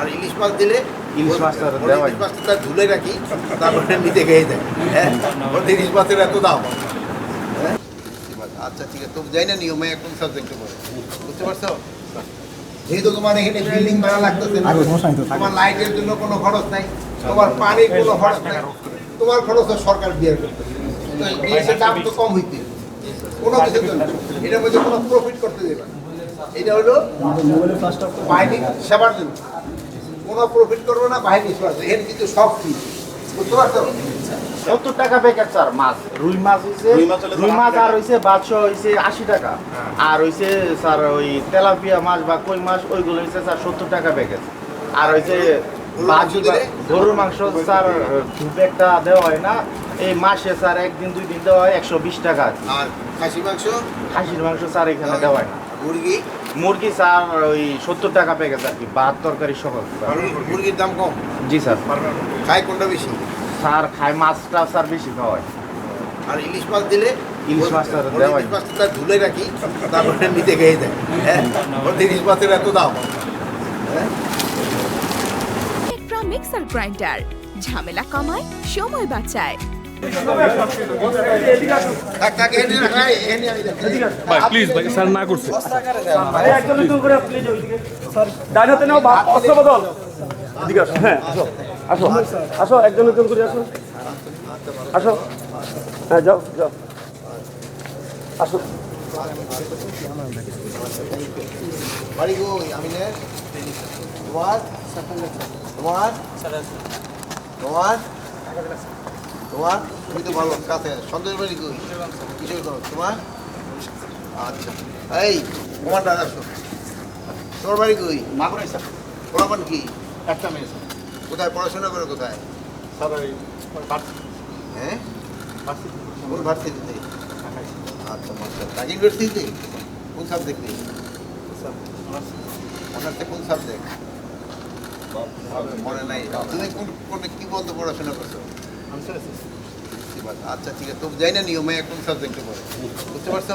আর ইলিশ মাছ দিলে ইলিশ মাছটা ইলিশ মাছটা তার ঝুলে রাখি তারপরে নিতে খেয়ে দেয় হ্যাঁ? ইলিশ মাছের এত দাম। হ্যাঁ? আচ্ছা ঠিক আছে। তো যাই না নিয়মে কোন সাবজেক্টে পড়ে। বুঝতে পারছ? যেহেতু তোমার এখানে বিল্ডিং ভাড়া লাগতেছে তোমার লাইটের জন্য কোনো খরচ নাই তোমার পানির কোনো খরচ নাই। তোমার খরচ সরকার বিয়ার করতে জিনিসের দাম তো কম হইতে। কোনো কিছুর জন্য। এটার মধ্যে কোনো প্রফিট করতে দেবে না। এটা হলো বাহিনী সেবার জন্য। কোনো প্রফিট করবে না বাহিনী সেবার এর কিন্তু সব ফ্রি বুঝতে পারছ? সত্তর টাকা প্যাকেট স্যার মাছ রুই মাছ হইছে রুই মাছ হলে তো রুই মাছ 80 আর হইছে বাদশা হইছে আশি টাকা। আর হইছে স্যার ওই তেলাপিয়া মাছ বা কই মাছ ওইগুলো হইছে স্যার সত্তর টাকা প্যাকেট আর হইছে গরুর মাংস স্যার খুব একটা দেওয়া হয় না। এই মাসে স্যার একদিন দুই দিন দেওয়া হয় একশো বিশ টাকা। আর খাসি মাংস? খাসির মাংস স্যার এখানে দেওয়া হয় না। মুরগি? মুরগি স্যার ওই সত্তর টাকা প্যাকেট আর কি ভাত তরকারি সহ। মুরগির দাম কম? জি স্যার। খায় কোনটা বেশি? স্যার খায় মাছটা স্যার বেশি খাওয়া হয়। আর ইলিশ মাছ দিলে? ইলিশ মাছটা ওর দেওয়াই। ইলিশ মাছটা ঝুলে রাখি তারপরে নিতে খেয়ে দেয় হ্যাঁ? ইলিশ মাছের এত দাম। হ্যাঁ? মিক্সার গ্রাইন্ডার ঝামেলা কমায় সময় বাঁচায়। আমি ভাই প্লিজ ভাই স্যার না করছে। একজন একজন করে প্লিজ ওইদিকে ডান হাতে নাও বা অস্ত্র বদল। এদিকে আসো হ্যাঁ আসো আসো আসো একজন একজন করে আসো। আসো হ্যাঁ যাও যাও। আসো। বাড়ি কই আমি নে। তোমার? তোমার? তোমার? তোমার তুমি তো ভালো কাছে সন্দেশ বাড়ি কই? কিসের করো তোমার? আচ্ছা। এই কমান্ডার আসো তোমার বাড়ি কই? মাগুরাই স্যার। পোলাপান কি? একটা মেয়ে স্যার। কোথায়? পড়াশোনা করে কোথায়? স্যার ওই হ্যাঁ? কোন ভার্সিটিতে আচ্ছা মাস্টার ঢাকা ইউনিভার্সিটিতে কোন সাবজেক্টে স্যার অনার্স কোন সাবজেক্ট মনে নাই। তুমি কোন কি বলতে পড়াশোনা করছ? আচ্ছা ঠিক আছে। তো যাই না নিয়মে এখন সাবজেক্টে পড়ে। বুঝতে পারছ?